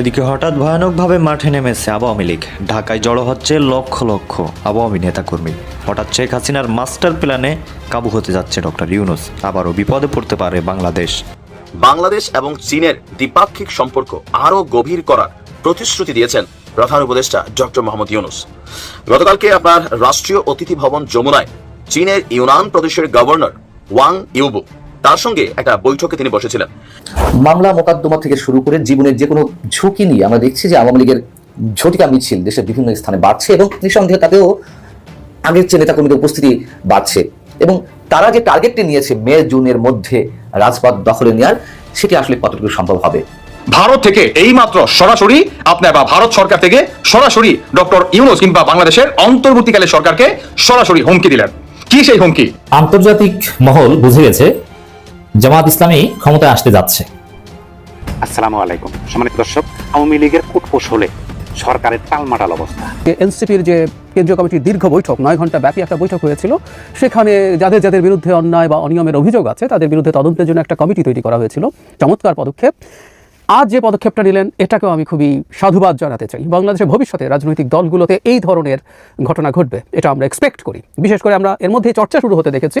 এদিকে হঠাৎ ভয়ানকভাবে মাঠে নেমেছে আওয়ামী লীগ। ঢাকায় জড়ো হচ্ছে লক্ষ লক্ষ আওয়ামী নেতাকর্মী। হঠাৎ শেখ হাসিনার মাস্টার প্ল্যানে কাবু হতে যাচ্ছে ডক্টর ইউনুস। আবারও বিপদে পড়তে পারে বাংলাদেশ। বাংলাদেশ এবং চীনের দ্বিপাক্ষিক সম্পর্ক আরও গভীর করার প্রতিশ্রুতি দিয়েছেন প্রধান উপদেষ্টা ডক্টর মোহাম্মদ ইউনুস। গতকালকে আপনার রাষ্ট্রীয় অতিথি ভবন যমুনায় চীনের ইউনান প্রদেশের গভর্নর ওয়াং ইউবু তার সঙ্গে একটা বৈঠকে তিনি বসেছিলেন। মামলা মোকদ্দমা থেকে শুরু করে জীবনের যে কোনো ঝুঁকি নিয়ে আমরা দেখছি যে আওয়ামী লীগের ঝটিকা মিছিল দেশের বিভিন্ন স্থানে বাড়ছে এবং নিঃসন্দেহে তাতেও আগের চেয়ে নেতাকর্মীদের উপস্থিতি বাড়ছে এবং তারা যে টার্গেটটি নিয়েছে মে জুনের মধ্যে রাজপথ দখলে নেওয়ার সেটি আসলে কতটুকু সম্ভব হবে? ভারত থেকে এইমাত্র সরাসরি আপনার বা ভারত সরকার থেকে সরাসরি ডক্টর ইউনুস কিংবা বাংলাদেশের অন্তর্বর্তীকালে সরকারকে সরাসরি হুমকি দিলেন। কি সেই হুমকি? আন্তর্জাতিক মহল বুঝে গেছে জামাত ইসলামী ক্ষমতায় আসতে যাচ্ছে। আসসালামু আলাইকুম। সম্মানিত দর্শক আওয়ামী লীগের কুটপোষ হলে সরকারের টালমাটাল অবস্থা। এনসিপির যে কেন্দ্রীয় কমিটির দীর্ঘ বৈঠক নয় ঘণ্টা ব্যাপী একটা বৈঠক হয়েছিল সেখানে যাদের যাদের বিরুদ্ধে অন্যায় বা অনিয়মের অভিযোগ আছে তাদের বিরুদ্ধে তদন্তের জন্য একটা কমিটি তৈরি করা হয়েছিল। চমৎকার পদক্ষেপ। আজ যে পদক্ষেপটা নিলেন এটাকেও আমি খুবই সাধুবাদ জানাতে চাই। বাংলাদেশের ভবিষ্যতে রাজনৈতিক দলগুলোতে এই ধরনের ঘটনা ঘটবে এটা আমরা এক্সপেক্ট করি। বিশেষ করে আমরা এর মধ্যে চর্চা শুরু হতে দেখেছি।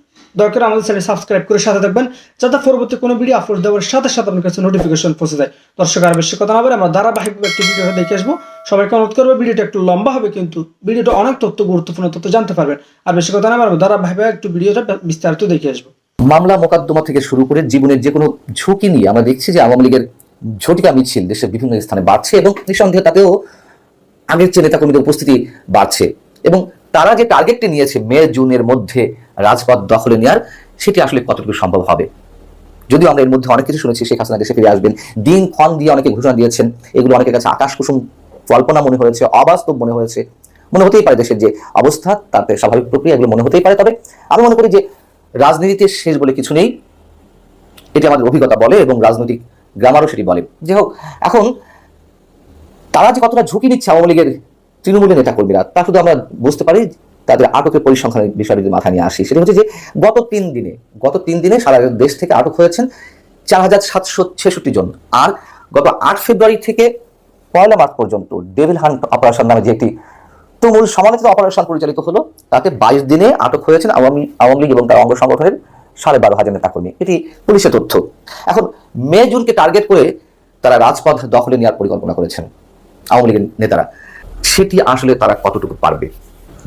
দরকার আমাদের চ্যানেল সাবস্ক্রাইব করে সাথে থাকবেন, যাতে পরবর্তী কোনো ভিডিও আপলোড দেওয়ার সাথে সাথে আপনার কাছে নোটিফিকেশন পৌঁছে যায়। দর্শক, আর বেশি কথা না বলে আমরা ধারাবাহিকভাবে একটি ভিডিওটা দেখে আসব। সবাইকে অনুরোধ করব ভিডিওটা একটু লম্বা হবে কিন্তু ভিডিওটা অনেক তথ্য, গুরুত্বপূর্ণ তথ্য জানতে পারবেন। আর বেশি কথা না বলে ধারাবাহিকভাবে একটু ভিডিওটা বিস্তারিত দেখে আসব। মামলা মোকদ্দমা থেকে শুরু করে জীবনের যে কোনো ঝুঁকি নিয়ে আমরা দেখছি যে আওয়ামী লীগের ঝটিকা মিছিল দেশের বিভিন্ন স্থানে বাড়ছে এবং নিঃসন্দেহে তাতেও আগের চেয়ে নেতাকর্মীদের উপস্থিতি বাড়ছে। এবং তারা যে টার্গেটটি নিয়েছে মে জুনের মধ্যে রাজপথ দখলে নেওয়ার সেটি আসলে কতটুকু সম্ভব হবে? যদিও আমরা এর মধ্যে অনেক কিছু শুনেছি, শেখ হাসিনা দেশে ফিরে আসবেন। দিন ক্ষণ দিয়ে অনেকে ঘোষণা দিয়েছেন, এগুলো অনেকের কাছে আকাশ কুসুম কল্পনা মনে হয়েছে, অবাস্তব মনে হয়েছে। মনে হতেই পারে দেশের যে অবস্থা তাতে স্বাভাবিক প্রক্রিয়া, এগুলো মনে হতেই পারে। তবে আমি মনে করি যে রাজনীতিতে শেষ বলে কিছু নেই। এটি আমাদের অভিজ্ঞতা বলে এবং রাজনৈতিক গ্রামারও সেটি বলে। যাই হোক, এখন তারা যে কতটা ঝুঁকি নিচ্ছে আওয়ামী লীগের তৃণমূলের নেতাকর্মীরা, তা শুধু আমরা বুঝতে পারি তাদের আটকের পরিসংখ্যানের বিষয়টি যদি মাথায় নিয়ে আসি, সেটা হচ্ছে যে গত তিন দিনে, গত তিন দিনে সারা দেশ থেকে আটক হয়েছেন চার হাজার সাতশো ছেষট্টি জন। আর গত আট ফেব্রুয়ারি থেকে পয়লা মার্চ পর্যন্ত ডেভিল হান্ট অপারেশন নামে যে একটি তুমুল সমালোচিত অপারেশন পরিচালিত হলো, তাতে বাইশ দিনে আটক হয়েছেন আওয়ামী আওয়ামী লীগ এবং তার অঙ্গ সংগঠনের সাড়ে বারো হাজার নেতাকর্মী এটি পুলিশের তথ্য। এখন মে, জুনকে টার্গেট করে তারা রাজপথ দখলে নেওয়ার পরিকল্পনা করেছেন আওয়ামী লীগের নেতারা। সেটি আসলে তারা কতটুকু পারবে?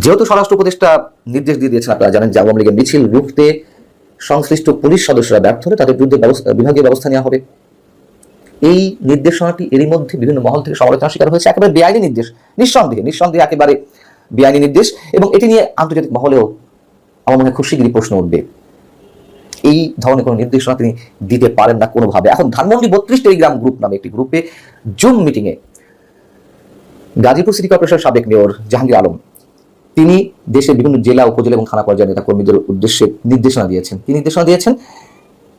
যেহেতু স্বরাষ্ট্র উপদেষ্টা নির্দেশ দিয়ে দিয়েছেন, আপনারা জানেন যে আওয়ামী লীগের মিছিল রুখতে সংশ্লিষ্ট পুলিশ সদস্যরা ব্যর্থ হলে তাদের বিরুদ্ধে বিভাগীয় ব্যবস্থা নেওয়া হবে। এই নির্দেশনাটি এরই মধ্যে বিভিন্ন মহল থেকে সমালোচনা শিকার হয়েছে, একেবারে বেআইনি নির্দেশ, নিঃসন্দেহে নিঃসন্দেহে একেবারে বেআইনি নির্দেশ এবং এটি নিয়ে আন্তর্জাতিক মহলেও আমার মনে হয় খুব শীঘ্রই প্রশ্ন উঠবে। এই ধরনের কোনো নির্দেশনা তিনি দিতে পারেন না কোনোভাবে। এখন ধানমন্ডি বত্রিশ টেলিগ্রাম গ্রুপ নামে একটি গ্রুপে জুম মিটিংয়ে গাজীপুর সিটি কর্পোরেশনের সাবেক মেয়র জাহাঙ্গীর আলম তিনি দেশের বিভিন্ন জেলা, উপজেলা এবং থানা পর্যায়ের নেতা কর্মীদের উদ্দেশ্যে নির্দেশনা দিয়েছেন। কি নির্দেশনা দিয়েছেন?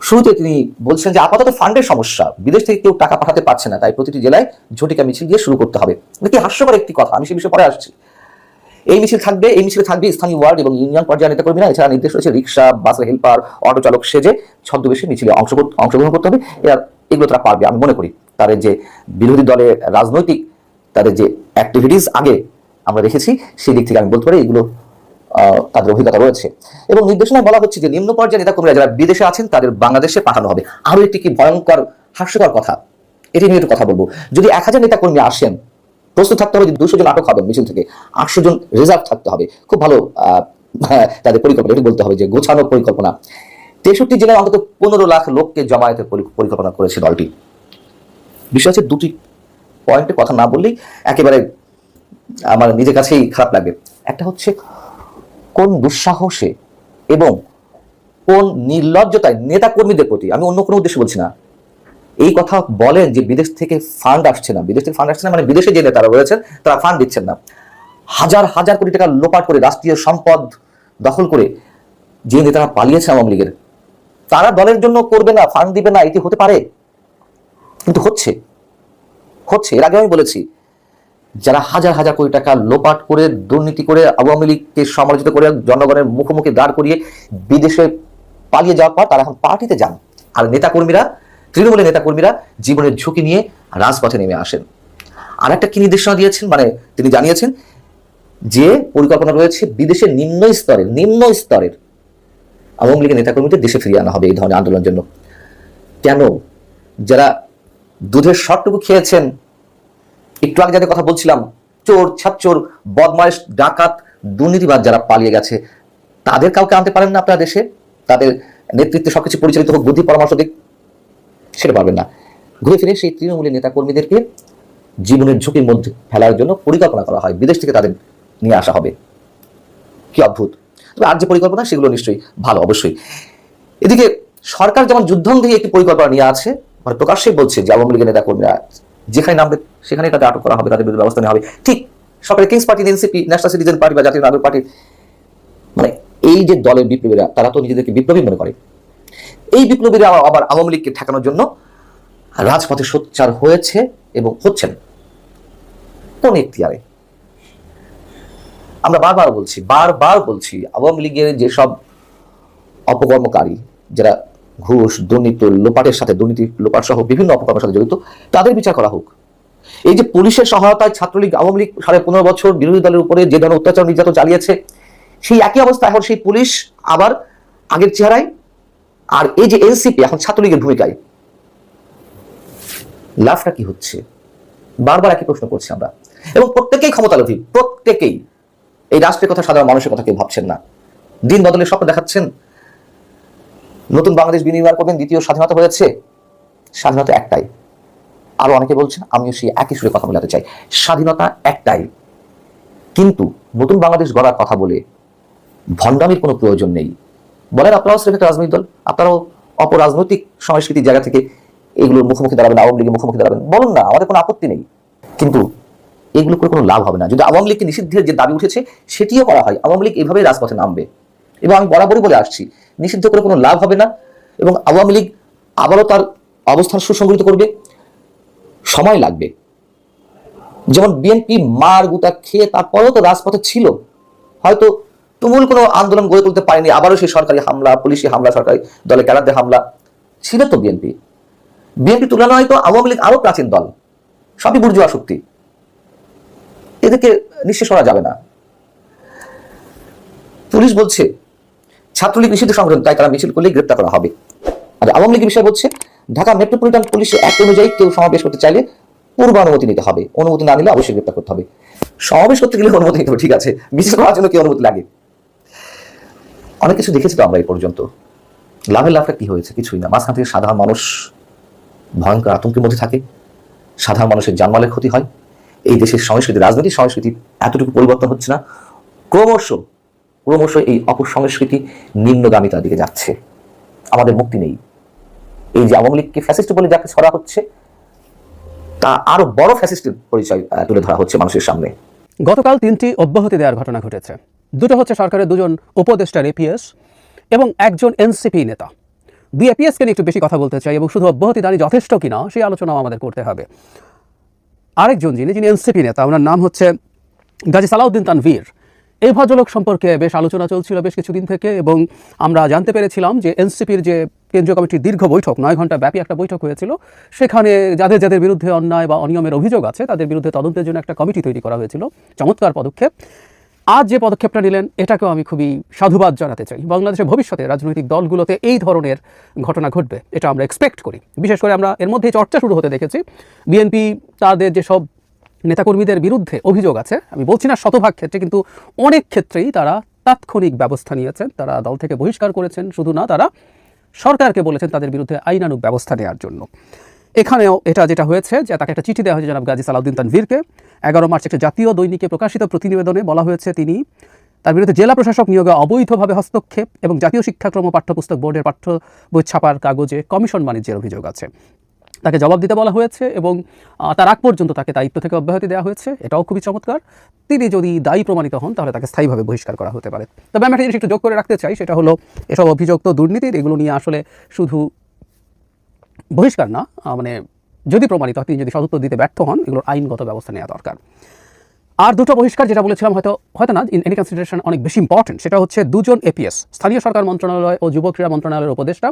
শুরুতে তিনি বলছেন যে আপাতত ফান্ডের সমস্যা, বিদেশ থেকে কেউ টাকা পাঠাতে পারছে না, তাই প্রতিটি জেলায় ঝটিকা মিছিল দিয়ে শুরু করতে হবে। নাকি হাস্যকর একটি কথা, আমি সে বিষয়ে পরে আসছি। এই মিছিল থাকবে, এই মিছিলে থাকবে স্থানীয় ওয়ার্ড এবং ইউনিয়ন পর্যায়ের নেতাকর্মীরা। এছাড়া নির্দেশ রয়েছে রিক্সা বাসের হেল্পার, অটো চালক সেজে ছদ্মবেশে মিছিলে অংশ অংশগ্রহণ করতে হবে। এরা এগুলো তারা পারবে, আমি মনে করি। তাদের যে বিরোধী দলের রাজনৈতিক তাদের যে অ্যাক্টিভিটিস আগে আমরা দেখেছি, সেই দিক থেকে আমি বলতে পারি এগুলো তাদের অভিজ্ঞতা রয়েছে। এবং নির্দেশনায় বলা হচ্ছে যে নিম্ন পর্যায়ের নেতাকর্মীরা যারা বিদেশে আছেন, তাদের বাংলাদেশে পাঠানো হবে। আরও একটি কি ভয়ঙ্কর, হাস্যকর কথা, এটি নিয়ে একটু কথা বলব। যদি এক হাজার নেতাকর্মী আসেন, প্রস্তুত থাকতে হবে যে দুশো জন আটক হবেন মিছিল থেকে, আটশো জন রিজার্ভ থাকতে হবে। খুব ভালো তাদের পরিকল্পনা, এটি বলতে হবে যে গোছানো পরিকল্পনা। তেষট্টি জেলায় অন্তত পনেরো লাখ লোককে জমায়েতের পরিকল্পনা করেছে দলটি। বিষয় হচ্ছে দুটি পয়েন্টে কথা না বললেই একেবারে আমার নিজের কাছেই খারাপ লাগবে। একটা হচ্ছে কোন দুঃসাহসে এবং কোন নির্লজ্জতায় নেতা কর্মীদের প্রতি, আমি অন্য কোনো উদ্দেশ্যে বলছি না। এই কথা বলেন যে বিদেশ থেকে ফান্ড আসছে না। বিদেশ থেকে ফান্ড আসছে না মানে বিদেশে যে নেতারা রয়েছেন, তারা ফান্ড দিচ্ছেন না। হাজার হাজার কোটি টাকা লোপাট করে রাষ্ট্রীয় সম্পদ দখল করে যে নেতারা পালিয়েছে আওয়ামী লীগের, তারা দলের জন্য করবে না ফান্ড দিবে না, এটি হতে পারে। কিন্তু হচ্ছে হচ্ছে, এর আগে আমি বলেছি যারা হাজার হাজার কোটি টাকা লোপাট করে, দুর্নীতি করে, আওয়ামী লীগকে সমালোচিত করে, জনগণের মুখোমুখি দাঁড় করিয়ে বিদেশে পালিয়ে যাওয়ার পর তারা এখন পার্টিতে যান। আর নেতাকর্মীরা, তৃণমূলের নেতাকর্মীরা জীবনের ঝুঁকি নিয়ে রাজপথে নেমে আসেন। আর একটা কি নির্দেশনা দিয়েছেন? মানে তিনি জানিয়েছেন যে পরিকল্পনা রয়েছে বিদেশের নিম্ন স্তরের নিম্ন স্তরের আওয়ামী লীগের নেতাকর্মীদের দেশে ফিরিয়ে আনা হবে এই ধরনের আন্দোলনের জন্য। কেন? যারা দুধের শটটুকু খেয়েছেন একটু আগে যাদের কথা বলছিলাম, চোর, ছাপচোর, বদমাইশ, ডাকাত দুর্নীতিবাদ যারা পালিয়ে গেছে, তাদের কাউকে আনতে পারেন না আপনার দেশে? তাদের নেতৃত্বে সবকিছু পরিচালিত হোক, বুদ্ধি, পরামর্শ দিক, সেটা পারবেন না। ঘুরে ফিরে সেই তৃণমূলের নেতা কর্মীদেরকে জীবনের ঝুঁকির মধ্যে ফেলার জন্য পরিকল্পনা করা হয়। বিদেশ থেকে তাদের নিয়ে আসা হবে। কি অদ্ভুত। তবে আর যে পরিকল্পনা, সেগুলো নিশ্চয়ই ভালো, অবশ্যই। এদিকে সরকার যেমন যুদ্ধং দিয়ে একটি পরিকল্পনা নিয়ে আছে মানে প্রকাশ্যেই বলছে যে আওয়ামী লীগের নেতা কর্মীরা যেখানে নামবে সেখানে তাদের আটক করা হবে, তাদের বিরুদ্ধে ব্যবস্থা নেওয়া হবে। ঠিক, সরকারের kings party NCP national citizen party বা জাতীয় নাগরিক মানে এই যে দলের বিপ্লবীরা, তারা তো নিজেদেরকে বিপ্লবী মনে করে। এই বিপ্লবীরা আবার- আবার আওয়ামী লীগকে ঠেকানোর জন্য রাজপথে সোচ্চার হয়েছে এবং হচ্ছেন। কোন এখতিয়ারে? আমরা বারবার বলছি বারবার বলছি, আওয়ামী লীগের যেসব অপকর্মকারী, যারা ঘুষ, দুর্নীতি, লোপাটের সাথে দুর্নীতি, লোপাট সহ বিভিন্ন অপকর্মের সাথে জড়িত, তাদের বিচার করা হোক। এই যে পুলিশের সহায়তায় ছাত্রলীগ, আওয়ামী লীগ সাড়ে পনেরো বছর বিরোধী দলের উপরে যে ধরনের অত্যাচার নির্যাতন চালিয়েছে, সেই একই অবস্থা এখন সেই পুলিশ আবার আগের চেহারায়। আর এই যে এনসিপি এখন ছাত্রলীগের ভূমিকায়, লাভটা কি হচ্ছে? বারবার একই প্রশ্ন করছি আমরা। এবং প্রত্যেকেই ক্ষমতালোভী, প্রত্যেকেই। এই রাষ্ট্রের কথা সাধারণ মানুষের কথা কেউ ভাবছেন না। দিন বদলের স্বপ্ন দেখাচ্ছেন নতুন বাংলাদেশ বিনির্মাণ করবেন দ্বিতীয় স্বাধীনতা হয়েছে। স্বাধীনতা একটাই। আরও অনেকে বলছেন, আমিও সেই একই সুরে কথা বলাতে চাই। স্বাধীনতা একটাই। কিন্তু নতুন বাংলাদেশ গড়ার কথা বলে ভণ্ডামির কোনো প্রয়োজন নেই। বলেন আপনারাও শ্রেষ্ঠ রাজনৈতিক দল, আপনারাও অপরাজনৈতিক সংস্কৃতির জায়গা থেকে এগুলোর মুখোমুখি দাঁড়াবেন, আওয়ামী লীগের মুখোমুখি দাঁড়াবেন। বলুন না, আমাদের কোনো আপত্তি নেই। কিন্তু এগুলো করে কোনো লাভ হবে না। যদি আওয়ামী লীগকে নিষিদ্ধের যে দাবি উঠেছে, সেটিও করা হয়। আওয়ামী লীগ এভাবেই রাজপথে নামবে। এবং আমি বরাবরই বলে আসছি, নিষিদ্ধ করে কোনো লাভ হবে না এবং আওয়ামী লীগ আবারও তার অবস্থান সুসংগঠিত করবে। সময় লাগবে। যেমন বিএনপি মার গুতা খেয়ে তারপরেও তো রাজপথে ছিল। হয়তো তুমুল কোনো আন্দোলন গড়ে তুলতে পারেনি। আবারও সেই সরকারি হামলা, পুলিশি হামলা, সরকারি দলে ক্যাডারদের হামলা। ছিল তো বিএনপি। বিএনপি তুলনা হয়তো আওয়ামী লীগ আরও প্রাচীন দল। সবই বুর্জুয়া শক্তি। এদেরকে নিঃশেষ করা যাবে না। পুলিশ বলছে ছাত্রলীগ নিষিদ্ধ সংগঠন তাই তারা মিছিল করলে গ্রেপ্তার করা হবে। আর আওয়ামী লীগের বিষয় বলছে, ঢাকা মেট্রোপলিটন পুলিশের অ্যাক্ট অনুযায়ী কেউ সমাবেশ করতে চাইলে পূর্ব অনুমতি নিতে হবে। অনুমতি না নিলে অবশ্যই গ্রেপ্তার করতে হবে। সমাবেশ করতে গেলে অনুমতি নিতে হবে ঠিক আছে। মিছিল করার জন্য কি অনুমতি লাগে? অনেক কিছু দেখেছি তো আমরা এই পর্যন্ত। লাভের লাভটা কি হয়েছে? কিছুই না। মাঝখান থেকে সাধারণ মানুষ ভয়ঙ্কর আতঙ্কের মধ্যে থাকে। সাধারণ মানুষের জানমালের ক্ষতি হয়। এই দেশের সংস্কৃতি, রাজনৈতিক সংস্কৃতি এতটুকু পরিবর্তন হচ্ছে না। ক্রমশ ক্রমশ এই অপসংস্কৃতি নিম্নগামিতার দিকে যাচ্ছে। আমাদের মুক্তি নেই। এই যে আওয়ামী লীগকে ফ্যাসিস্ট বলে যাকে ছড়া হচ্ছে, তা আরও বড় ফ্যাসিস্টের পরিচয় তুলে ধরা হচ্ছে মানুষের সামনে। গতকাল তিনটি অব্যাহতি দেওয়ার ঘটনা ঘটেছে। দুটো হচ্ছে সরকারের দুজন উপদেষ্টার এপিএস এবং একজন এনসিপি নেতা। দুই এপিএসকে নিয়ে একটু বেশি কথা বলতে চাই এবং শুধু অব্যাহতি দাঁড়িয়ে যথেষ্ট কিনা, সেই আলোচনাও আমাদের করতে হবে। আরেকজন যিনি যিনি এনসিপি নেতা, ওনার নাম হচ্ছে গাজী সালাউদ্দিন তানভীর। এই ভদ্রলোক সম্পর্কে বেশ আলোচনা চলছিল বেশ কিছুদিন থেকে এবং আমরা জানতে পেরেছিলাম যে এনসিপির যে কেন্দ্রীয় কমিটির দীর্ঘ বৈঠক, নয় ঘণ্টা ব্যাপী একটা বৈঠক হয়েছিল। সেখানে যাদের যাদের বিরুদ্ধে অন্যায় বা অনিয়মের অভিযোগ আছে, তাদের বিরুদ্ধে তদন্তের জন্য একটা কমিটি তৈরি করা হয়েছিল। চমৎকার পদক্ষেপ। আজ যে পদক্ষেপটা নিলেন, এটাকেও আমি খুবই সাধুবাদ জানাতে চাই। বাংলাদেশের ভবিষ্যতে রাজনৈতিক দলগুলোতে এই ধরনের ঘটনা ঘটবে, এটা আমরা এক্সপেক্ট করি। বিশেষ করে আমরা এর মধ্যে চর্চা শুরু হতে দেখেছি। বিএনপি, তাদের যেসব নেতাকর্মীদের বিরুদ্ধে অভিযোগ আছে। আমি বলছি না শতভাগ ক্ষেত্রে, কিন্তু অনেক ক্ষেত্রেই তারা তাৎক্ষণিক ব্যবস্থা নিয়েছেন। তারা দল থেকে বহিষ্কার করেছেন। শুধু না, তারা সরকারকে বলেছেন তাদের বিরুদ্ধে আইনানুগ ব্যবস্থা নেওয়ার জন্য। এখানেও এটা যেটা হয়েছে যে তাকে একটা চিঠি দেওয়া হয়েছে জনাব গাজী সালাউদ্দিন তানভীরকে। এগারো মার্চ একটা জাতীয় দৈনিকে প্রকাশিত প্রতিবেদনে বলা হয়েছে, তিনি তার বিরুদ্ধে জেলা প্রশাসক নিয়োগে অবৈধভাবে হস্তক্ষেপ এবং জাতীয় শিক্ষাক্রম পাঠ্যপুস্তক বোর্ডের পাঠ্য বই ছাপার কাগজে কমিশন বাণিজ্যের অভিযোগ আছে। তাকে জবাব দিতে বলা হয়েছে এবং তার আগ পর্যন্ত তাকে দায়িত্ব থেকে অব্যাহতি দেওয়া হয়েছে। এটাও খুবই চমৎকার। তিনি যদি দায়ী প্রমাণিত হন, তাহলে তাকে স্থায়ীভাবে বহিষ্কার করা হতে পারে। তবে আমি একটা জিনিস একটু যোগ করে রাখতে চাই, সেটা হলো এসব অভিযোগ তো দুর্নীতির, এগুলো নিয়ে আসলে শুধু বহিষ্কার না মানে যদি প্রমাণিত হয়, তিনি যদি সদুত্তর দিতে ব্যর্থ হন, এগুলোর আইনগত ব্যবস্থা নেওয়া দরকার। আর দুটো বহিষ্কার যেটা বলেছিলাম হয়তো হয়তো না ইন এনি কনসিডারেশন অনেক বেশি ইম্পর্টেন্ট সেটা হচ্ছে দুজন এপিএস স্থানীয় সরকার মন্ত্রণালয় ও যুব ক্রীড়া মন্ত্রণালয়ের উপদেষ্টা,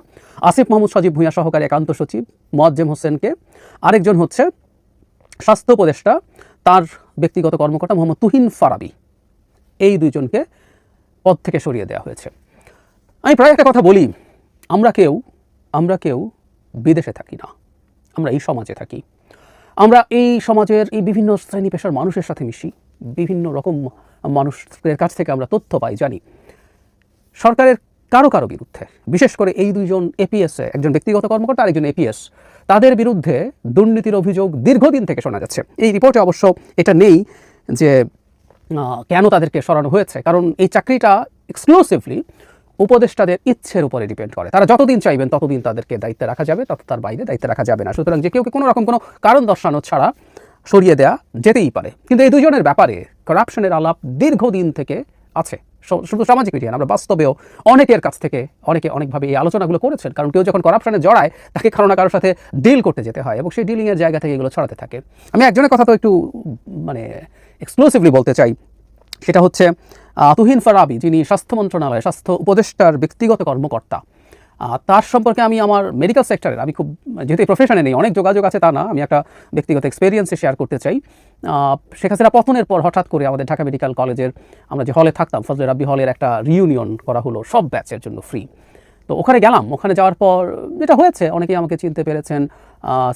আসিফ মাহমুদ সজীব ভূঁইয়া সহকারী একান্ত সচিব, মোয়াজ্জেম হোসেনকে। আরেকজন হচ্ছে স্বাস্থ্য উপদেষ্টা, তার ব্যক্তিগত কর্মকর্তা মোহাম্মদ তুহিন ফারাবি। এই দুইজনকে পদ থেকে সরিয়ে দেওয়া হয়েছে। আমি প্রায় একটা কথা বলি, আমরা কেউ আমরা কেউ বিদেশে থাকি না, আমরা এই সমাজে থাকি। আমরা এই সমাজের এই বিভিন্ন শ্রেণি পেশার মানুষের সাথে মিশি। বিভিন্ন রকম মানুষের কাছ থেকে আমরা তথ্য পাই, জানি। সরকারের কারও কারও বিরুদ্ধে, বিশেষ করে এই দুইজন এপিএস একজন ব্যক্তিগত কর্মকর্তা আরেকজন এপিএস তাদের বিরুদ্ধে দুর্নীতির অভিযোগ দীর্ঘদিন থেকে শোনা যাচ্ছে। এই রিপোর্টে অবশ্য এটা নেই যে কেন তাদেরকে সরানো হয়েছে, কারণ এই চাকরিটা এক্সক্লুসিভলি উপদেষ্টাদের ইচ্ছের উপরে ডিপেন্ড করে। তারা যতদিন চাইবেন ততদিন তাদেরকে দায়িত্বে রাখা যাবে তত তার বাইরে দায়িত্বে রাখা যাবে না। সুতরাং যে কেউ কোনো রকম কোনো কারণ দর্শানো ছাড়া সরিয়ে দেয়া যেতেই পারে। কিন্তু এই দুজনের ব্যাপারে কারাপশনের আলাপ দীর্ঘদিন থেকে আছে। শুধু সামাজিক মিডিয়া আমরা বাস্তবেও অনেকের কাছ থেকে অনেকে অনেকভাবে এই আলোচনাগুলো করেছেন। কারণ কেউ যখন করাপশনে জড়ায়, তাকে কারও না কারোর সাথে ডিল করতে যেতে হয় এবং সেই ডিলিংয়ের জায়গা থেকে এগুলো ছড়াতে থাকে। আমি একজনের কথা তো একটু মানে এক্সক্লুসিভলি বলতে চাই। সেটা হচ্ছে তুহিন ফারাবি, যিনি স্বাস্থ্য মন্ত্রণালয় স্বাস্থ্য উপদেষ্টার ব্যক্তিগত কর্মকর্তা। তার সম্পর্কে আমি আমার মেডিকেল সেক্টরের আমি খুব, যেহেতু প্রফেশনে নেই, অনেক যোগাযোগ আছে তা না, আমি একটা ব্যক্তিগত এক্সপিরিয়েন্সে শেয়ার করতে চাই। শেখ হাসিনা পতনের পর হঠাৎ করে আমাদের ঢাকা মেডিকেল কলেজের আমরা যে হলে থাকতাম, ফজলে রাব্বি হলের একটা রিউনিয়ন করা হলো, সব ব্যাচের জন্য ফ্রি তো ওখানে গেলাম, ওখানে যাওয়ার পর যেটা হয়েছে, অনেকেই আমাকে চিনতে পেরেছেন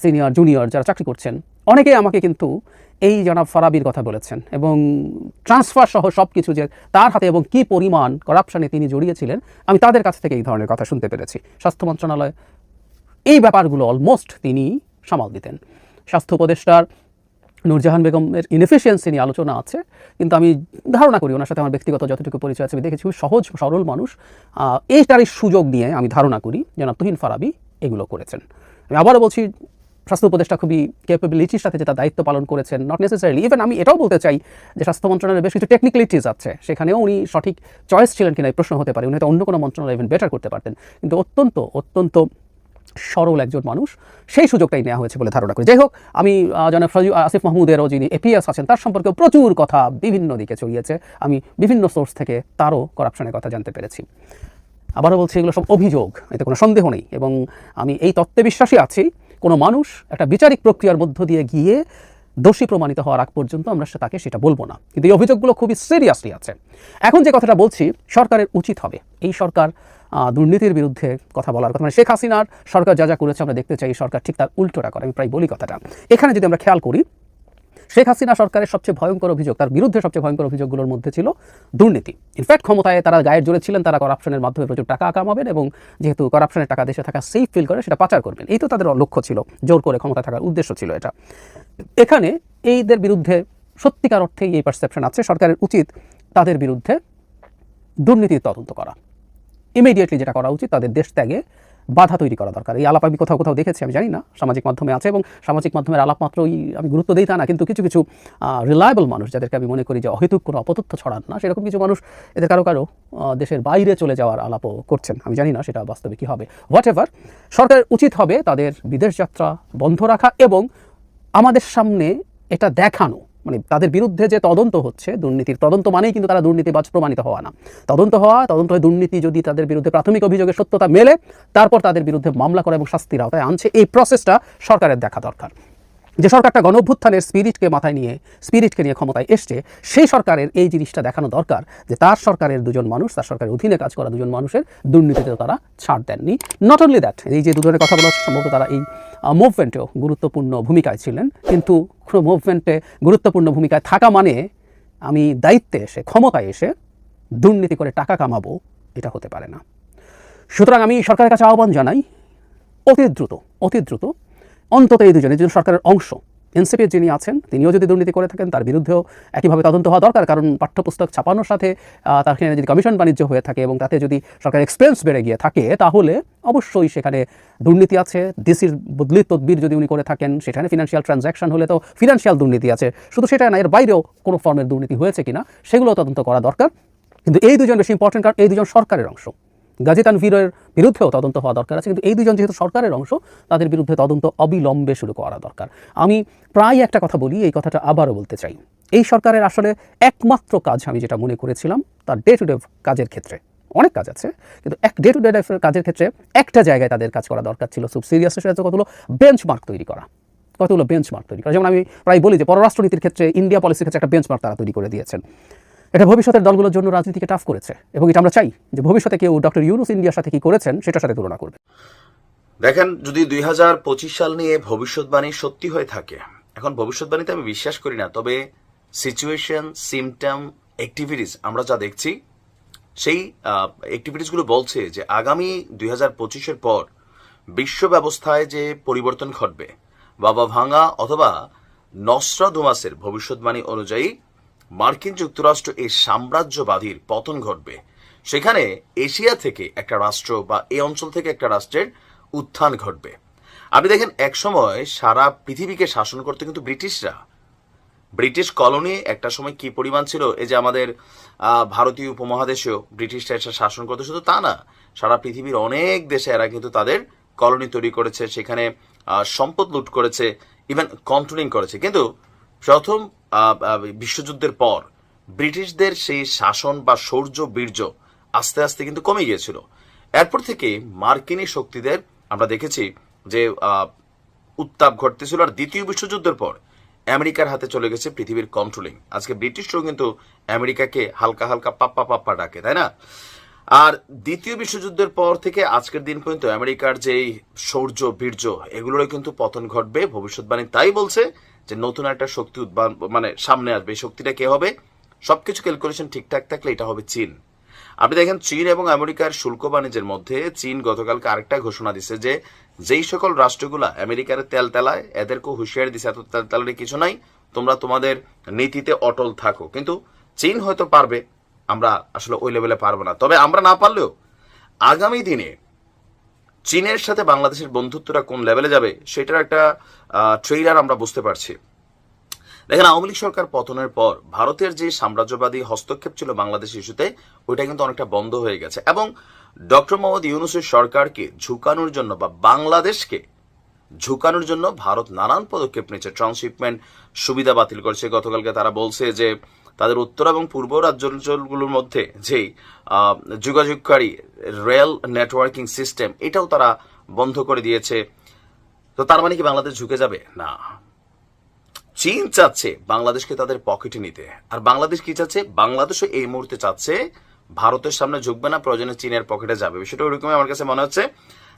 সিনিয়র জুনিয়র যারা চাকরি করছেন। অনেকেই আমাকে কিন্তু এই জনাব ফারাবির কথা বলেছেন এবং ট্রান্সফার সহ সব কিছু যে তার হাতে এবং কি পরিমাণ করাপশনে তিনি জড়িয়েছিলেন, আমি তাদের কাছ থেকে এই ধরনের কথা শুনতে পেরেছি। স্বাস্থ্য মন্ত্রণালয় এই ব্যাপারগুলো অলমোস্ট তিনি সামাল দিতেন। স্বাস্থ্য উপদেষ্টার নূরজাহান বেগমের ইনএফিসিয়েন্সি নিয়ে আলোচনা আছে, কিন্তু আমি ধারণা করি ওনার সাথে আমার ব্যক্তিগত যতটুকু পরিচয় আছে, আমি দেখেছি সহজ, সরল মানুষ। এইটারই সুযোগ নিয়ে আমি ধারণা করি যেন তুহিন ফারাবি এগুলো করেছেন। আমি আবারও বলছি স্বাস্থ্য উপদেষ্টা খুবই ক্যাপাবিলিটির সাথে যেটা দায়িত্ব পালন করেছেন নট নেসেসারিলি ইভেন আমি এটাও বলতে চাই যে স্বাস্থ্য মন্ত্রণালয়ের বেশ কিছু টেকনিক্যালিটিস আছে, সেখানেও উনি সঠিক চয়েস ছিলেন কিনা এই প্রশ্ন হতে পারে, উনি হয়তো অন্য কোনো মন্ত্রণালয় ইভেন বেটার করতে পারতেন। কিন্তু অত্যন্ত অত্যন্ত সরল একজন মানুষ, সেই সুযোগটাই নেওয়া হয়েছে বলে ধারণা করি। যাই হোক, আমি জনাব সজীব আসিফ মাহমুদেরও যিনি এপিএস আছেন, তার সম্পর্কে প্রচুর কথা বিভিন্ন দিকে ছড়িয়েছে। আমি বিভিন্ন সোর্স থেকে তারও করাপশনের কথা জানতে পেরেছি। আবারও বলছি, এগুলো সব অভিযোগ, এতে কোনো সন্দেহ নেই এবং আমি এই তত্ত্বে বিশ্বাসী আছি। কোনো মানুষ একটা বিচারিক প্রক্রিয়ার মধ্য দিয়ে গিয়ে দোষী প্রমাণিত হওয়ার আগ পর্যন্ত আমরা তাকে সেটা বলব না। কিন্তু এই অভিযোগগুলো খুবই সিরিয়াসলি আছে। এখন যে কথাটা বলছি, সরকারের উচিত হবে। এই সরকার দুর্নীতির বিরুদ্ধে কথা বলার কথা। মানে শেখ হাসিনার সরকার যা যা করেছে, আমরা দেখতে চাই সরকার ঠিক তার উল্টোটা করে। আমি প্রায় বলি কথাটা। এখানে যদি আমরা খেয়াল করি শেখ হাসিনা সরকারের সবচেয়ে ভয়ঙ্কর অভিযোগ, তার বিরুদ্ধে সবচেয়ে ভয়ঙ্কর অভিযোগগুলোর মধ্যে ছিল দুর্নীতি। ইনফ্যাক্ট ক্ষমতায় তারা গায়ের জোরে ছিলেন, তারা করাপশনের মাধ্যমে প্রচুর টাকা কামাবেন এবং যেহেতু করাপশনের টাকা দেশে থাকা সেফ ফিল করে, সেটা পাচার করবেন। এই তো তাদের লক্ষ্য ছিল, জোর করে ক্ষমতা থাকার উদ্দেশ্য ছিল এটা। এখানে এইদের বিরুদ্ধে সত্যিকার অর্থেই এই পারসেপশন আছে, সরকারের উচিত তাদের বিরুদ্ধে দুর্নীতির তদন্ত করা। ইমিডিয়েটলি যেটা করা উচিত, তাদের দেশ ত্যাগে বাধা তৈরি করা দরকার। এই আলাপ আমি কোথাও কোথাও দেখেছি, আমি জানি না, সামাজিক মাধ্যমে আছে এবং সামাজিক মাধ্যমের আলাপ মাত্রই আমি গুরুত্ব দিই তা না, কিন্তু কিছু কিছু রিলায়েবল মানুষ যাদেরকে আমি মনে করি যে অহেতুক কোনো অপতথ্য ছড়ান না, সেরকম কিছু মানুষ এদের কারও কারও দেশের বাইরে চলে যাওয়ার আলাপও করছেন। আমি জানি না সেটা বাস্তবে কী হবে। হোয়াট এভার সরকারের উচিত হবে তাদের বিদেশ যাত্রা বন্ধ রাখা এবং আমাদের সামনে এটা দেখানো। মানে তাদের বিরুদ্ধে যে তদন্ত হচ্ছে, দুর্নীতির তদন্ত মানেই কিন্তু তারা দুর্নীতিবাজ প্রমাণিত হওয়া না। তদন্ত হওয়া, তদন্ত হয়ে দুর্নীতি যদি তাদের বিরুদ্ধে প্রাথমিক অভিযোগের সত্যতা মেলে, তারপর তাদের বিরুদ্ধে মামলা করা এবং শাস্তির আওতায় আনছে, এই প্রসেসটা সরকারের দেখা দরকার। যে সরকারটা গণ অভ্যুত্থানের স্পিরিটকে মাথায় নিয়ে স্পিরিটকে নিয়ে ক্ষমতায় এসছে, সেই সরকারের এই জিনিসটা দেখানো দরকার যে তার সরকারের দুজন মানুষ, তার সরকারের অধীনে কাজ করা দুজন মানুষের দুর্নীতিতে তারা ছাড় দেননি। নট অনলি দ্যাট এই যে দুজনের কথা বলা সম্ভবত তারা এই মুভমেন্টেও গুরুত্বপূর্ণ ভূমিকায় ছিলেন। কিন্তু কোনো মুভমেন্টে গুরুত্বপূর্ণ ভূমিকায় থাকা মানে আমি দায়িত্বে এসে, ক্ষমতায় এসে দুর্নীতি করে টাকা কামাবো, এটা হতে পারে না। সুতরাং আমি সরকারের কাছে আহ্বান জানাই, অতি দ্রুত অতি দ্রুত অন্তত এই দুজনে দুজন সরকারের অংশ এনসিপির যিনি আছেন, তিনিও যদি দুর্নীতি করে থাকেন, তার বিরুদ্ধেও একইভাবে তদন্ত হওয়া দরকার। কারণ পাঠ্যপুস্তক ছাপানোর সাথে তার সেখানে যদি কমিশন বাণিজ্য হয়ে থাকে এবং তাতে যদি সরকার এক্সপেন্স বেড়ে গিয়ে থাকে, তাহলে অবশ্যই সেখানে দুর্নীতি আছে। ডিসির বদলি তদবির যদি উনি করে থাকেন, সেখানে ফিনান্সিয়াল ট্রানজ্যাকশন হলে তো ফিনান্সিয়াল দুর্নীতি আছে। শুধু সেটা না, এর বাইরেও কোনো ফর্মের দুর্নীতি হয়েছে কিনা, সেগুলো তদন্ত করা দরকার। কিন্তু এই দুজন বেশি ইম্পর্টেন্ট কারণ, এই দুজন সরকারের অংশ। গাজী তানভীরের বিরুদ্ধেও তদন্ত হওয়া দরকার আছে, কিন্তু এই দুজন যেহেতু সরকারের অংশ, তাদের বিরুদ্ধে তদন্ত অবিলম্বে শুরু করা দরকার। আমি প্রায় একটা কথা বলি, এই কথাটা আবারও বলতে চাই। এই সরকারের আসলে একমাত্র কাজ, আমি যেটা মনে করেছিলাম, তার ডে টু ডে কাজের ক্ষেত্রে, অনেক কাজ আছে, কিন্তু এক ডে টু ডে কাজের ক্ষেত্রে একটা জায়গায় তাদের কাজ করা দরকার ছিল, খুব সিরিয়াস সেটা হচ্ছে কতগুলো বেঞ্চমার্ক তৈরি করা, কতগুলো বেঞ্চমার্ক তৈরি করা। যেমন আমি প্রায় বলি যে পররাষ্ট্রনীতির ক্ষেত্রে ইন্ডিয়া পলিসির ক্ষেত্রে একটা বেঞ্চমার্ক তারা তৈরি করে দিয়েছেন। এটা ভবিষ্যতের দলগুলোর জন্য রাজনীতিকে টাফ করেছে এবং এটা আমরা চাই যে ভবিষ্যতে কেউ ডক্টর ইউনুস ইন্ডিয়ার সাথে কি করেছেন সেটার সাথে তুলনা করবে। দেখেন, যদি দুই হাজার পঁচিশ সাল নিয়ে ভবিষ্যৎবাণী সত্যি হয়ে থাকে, এখন ভবিষ্যৎবাণীতে আমি বিশ্বাস করি না, তবে সিচুয়েশন সিমটম অ্যাক্টিভিটিস আমরা যা দেখছি, সেই অ্যাক্টিভিটিসগুলো বলছে যে আগামী দুই হাজার পঁচিশের পর বিশ্ব ব্যবস্থায় যে পরিবর্তন ঘটবে, বাবা ভাঙা অথবা নসরা দুমাসের ভবিষ্যৎবাণী অনুযায়ী মার্কিন যুক্তরাষ্ট্র এই সাম্রাজ্যবাদীর পতন ঘটবে। সেখানে এশিয়া থেকে একটা রাষ্ট্র বা এই অঞ্চল থেকে একটা রাষ্ট্রের উত্থান ঘটবে। আপনি দেখেন, একসময় সারা পৃথিবীকে শাসন করতে কিন্তু ব্রিটিশরা, ব্রিটিশ কলোনি একটা সময় কি পরিমাণ ছিল? এই যে আমাদের ভারতীয় উপমহাদেশেও ব্রিটিশরা এসে শাসন করতে। শুধু তা না, সারা পৃথিবীর অনেক দেশে এরা কিন্তু তাদের কলোনি তৈরি করেছে। সেখানে সম্পদ লুট করেছে ইভেন কন্ট্রোলিং করেছে। কিন্তু প্রথম বিশ্বযুদ্ধের পর ব্রিটিশদের সেই শাসন বা শৌর্য বীর্য আস্তে আস্তে কিন্তু কমে গিয়েছিল। এরপর থেকে মার্কিনী শক্তিদের আমরা দেখেছি যে উত্তাপ ঘটতেছিল আর দ্বিতীয় বিশ্বযুদ্ধের পর আমেরিকার হাতে চলে গেছে পৃথিবীর কন্ট্রোলিং। আজকে ব্রিটিশরাও কিন্তু আমেরিকাকে হালকা হালকা পাপ্পা পাপ্পা ডাকে, তাই না? আর দ্বিতীয় বিশ্বযুদ্ধের পর থেকে আজকের দিন পর্যন্ত আমেরিকার যেই শৌর্য বীর্য, এগুলোরও কিন্তু পতন ঘটবে, ভবিষ্যৎবাণী তাই বলছে যে নতুন একটা শক্তি উদ্ভাবন মানে সামনে আসবে। এই শক্তিটা কে হবে? সবকিছু ক্যালকুলেশন ঠিকঠাক থাকলে এটা হবে চীন। আপনি দেখেন, চীন এবং আমেরিকার শুল্ক বাণিজ্যের মধ্যে চীন গতকালকে আরেকটা ঘোষণা দিছে যে যেই সকল রাষ্ট্রগুলা আমেরিকার তেল তেলায় এদেরকে হুঁশিয়ারি দিছে, এত তেল তেলার কিছু নাই, তোমরা তোমাদের নীতিতে অটল থাকো। কিন্তু চীন হয়তো পারবে, আমরা আসলে ওই লেভেলে পারব না। তবে আমরা না পারলেও আগামী দিনে চীনের সাথে বাংলাদেশের বন্ধুত্বটা কোন লেভেলে যাবে, সেটার একটা ট্রেইলার আমরা বুঝতে পারছি। দেখেন, আওয়ামী লীগ সরকার পতনের পর ভারতের যে সাম্রাজ্যবাদী হস্তক্ষেপ ছিল বাংলাদেশ ইস্যুতে, ওইটা কিন্তু অনেকটা বন্ধ হয়ে গেছে এবং ডক্টর মোহাম্মদ ইউনুসের সরকারকে ঝুঁকানোর জন্য বা বাংলাদেশকে ঝুঁকানোর জন্য ভারত নানান পদক্ষেপ নিচ্ছে ট্রান্সশিপমেন্ট সুবিধা বাতিল করছে। গতকালকে তারা বলছে যে তাদের উত্তর এবং পূর্ব রাজ্যাঞ্চলগুলোর মধ্যে যে আহ, যোগাযোগকারী রেল নেটওয়ার্কিং সিস্টেম এটাও তারা বন্ধ করে দিয়েছে। তো তার মানে কি বাংলাদেশ ঝুঁকে যাবে? না। চীন চাচ্ছে বাংলাদেশকে তাদের পকেটে নিতে। আর বাংলাদেশ কি চাচ্ছে? বাংলাদেশও এই মুহূর্তে চাচ্ছে ভারতের সামনে ঝুঁকবে না প্রয়োজনে চীনের পকেটে যাবে। বিষয়টা ওরকমই আমার কাছে মনে হচ্ছে।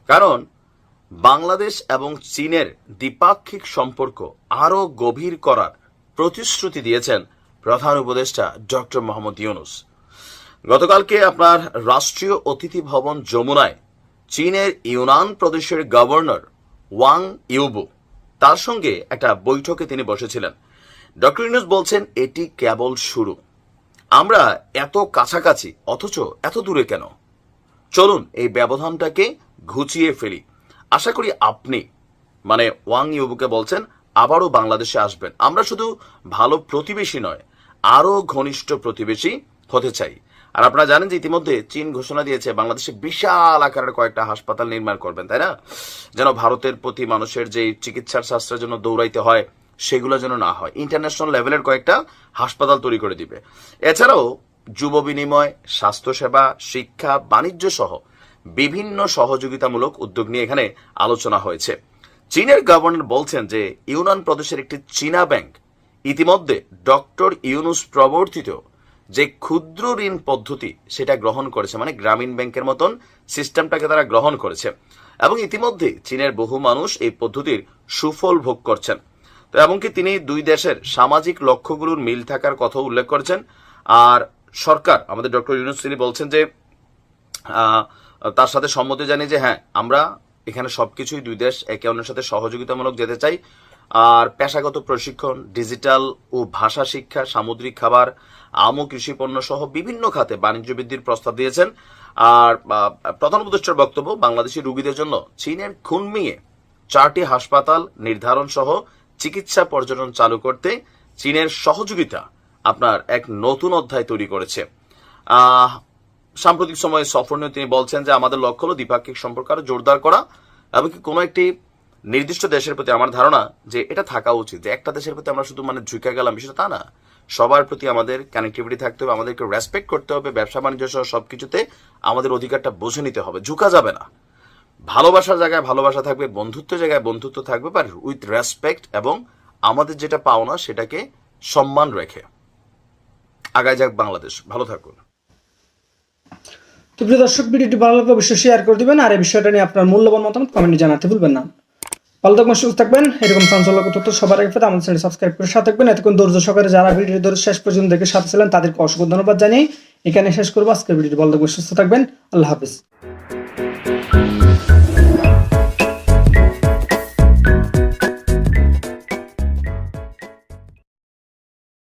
কারণ বাংলাদেশ এবং চীনের দ্বিপাক্ষিক সম্পর্ক আরও গভীর করার প্রতিশ্রুতি দিয়েছেন প্রধান উপদেষ্টা ডক্টর মোহাম্মদ ইউনুস। গতকালকে আপনার রাষ্ট্রীয় অতিথি ভবন যমুনায় চীনের ইউনান প্রদেশের গভর্নর ওয়াং ইউবু। তার সঙ্গে একটা বৈঠকে তিনি বসেছিলেন। ডক্টর ইউনুস বলছেন, এটি কেবল শুরু। আমরা এত কাছাকাছি, অথচ এত দূরে কেন? চলুন, এই ব্যবধানটাকে ঘুচিয়ে ফেলি। আশা করি আপনি মানে ওয়াং ইউবুকে বলছেন আবারও বাংলাদেশে আসবেন। আমরা শুধু ভালো প্রতিবেশী নয় আরও ঘনিষ্ঠ প্রতিবেশী হতে চাই। আর আপনারা জানেন যে ইতিমধ্যে চীন ঘোষণা দিয়েছে, বাংলাদেশে বিশাল আকারের কয়েকটা হাসপাতাল নির্মাণ করবেন, তাই না? যেন ভারতের প্রতি মানুষের যে চিকিৎসার শাস্ত্রের জন্য দৌড়াইতে হয়, সেগুলো যেন না হয়। ইন্টারন্যাশনাল লেভেলের কয়েকটা হাসপাতাল তৈরি করে দিবে। এছাড়াও যুব বিনিময়, স্বাস্থ্যসেবা, শিক্ষা বাণিজ্য সহ বিভিন্ন সহযোগিতামূলক উদ্যোগ নিয়ে এখানে আলোচনা হয়েছে। চীনের গভর্নর বলছেন যে ইউনান প্রদেশের একটি চীনা ব্যাংক ইতিমধ্যে ডক্টর ইউনুস প্রবর্তিত যে ক্ষুদ্র ঋণ পদ্ধতি সেটা গ্রহণ করেছে মানে গ্রামীণ ব্যাংকের মতন সিস্টেমটাকে তারা গ্রহণ করেছে। এবং ইতিমধ্যে চীনের বহু মানুষ এই পদ্ধতির সুফল ভোগ করছেন। তো এমনকি তিনি দুই দেশের সামাজিক লক্ষ্যগুলোর মিল থাকার কথা উল্লেখ করেছেন। আর সরকার, আমাদের ডক্টর ইউনুস তিনি বলছেন যে তার সাথে সম্মতি জানিয়ে যে হ্যাঁ আমরা এখানে সবকিছুই দুই দেশ একে অন্যের সাথে সহযোগিতামূলক যেতে চাই। আর পেশাগত প্রশিক্ষণ, ডিজিটাল ও ভাষা শিক্ষা, সামুদ্রিক খাবার, আম ও কৃষি পণ্য সহ বিভিন্ন খাতে বাণিজ্য বৃদ্ধির প্রস্তাব দিয়েছেন। আর প্রধান উপদেষ্টার বক্তব্য, বাংলাদেশি রোগীদের জন্য চীনের খুনমিয়ে চারটি হাসপাতাল নির্ধারণ সহ চিকিৎসা পর্যটন চালু করতে চীনের সহযোগিতা আপনার এক নতুন অধ্যায় তৈরি করেছে। সাম্প্রতিক সময়ে সফর নিয়ে তিনি বলছেন যে আমাদের লক্ষ্য হলো দ্বিপাক্ষিক সম্পর্ক আরও জোরদার করা এমনকি কোনো একটি নির্দিষ্ট দেশের প্রতি আমার ধারণা যে এটা থাকা উচিত, যে একটা দেশের প্রতি আমরা শুধু মানে ঝুঁকে গেলাম, বিষয়টা তা না। সবার প্রতি আমাদের কানেক্টিভিটি থাকতে হবে, আমাদেরকে রেসপেক্ট করতে হবে, ব্যবসা বাণিজ্য সহ সবকিছুতে আমাদের অধিকারটা বুঝে নিতে হবে, ঝুঁকা যাবে না। ভালোবাসার জায়গায় ভালোবাসা থাকবে, বন্ধুত্বের জায়গায় বন্ধুত্ব থাকবে বাট উইথ রেসপেক্ট এবং আমাদের যেটা পাওনা সেটাকে সম্মান রেখে। আগায় যাক বাংলাদেশ, ভালো থাকুন। তো প্রিয় দর্শক, ভিডিওটি ভালো লাগলে অবশ্যই শেয়ার করে দেবেন আর এই বিষয়টা নিয়ে আপনার মূল্যবান মতামত কমেন্টে জানাতে ভুলবেন না। ভালো থাকবেন, সুস্থ থাকবেন। এরকম চাঞ্চল্যক তথ্য সবার আগে আমাদের চ্যানেল সাবস্ক্রাইব করে সাথে থাকবেন। এতক্ষণ ধৈর্য সহকারে যারা ভিডিওটি ধরে শেষ পর্যন্ত দেখে সাথে ছিলেন, তাদেরকে অসংখ্য ধন্যবাদ জানিয়ে এখানে শেষ করব। আজকের ভিডিওটি ভালো থাকবেন, সুস্থ থাকবেন। আল্লাহ হাফিজ।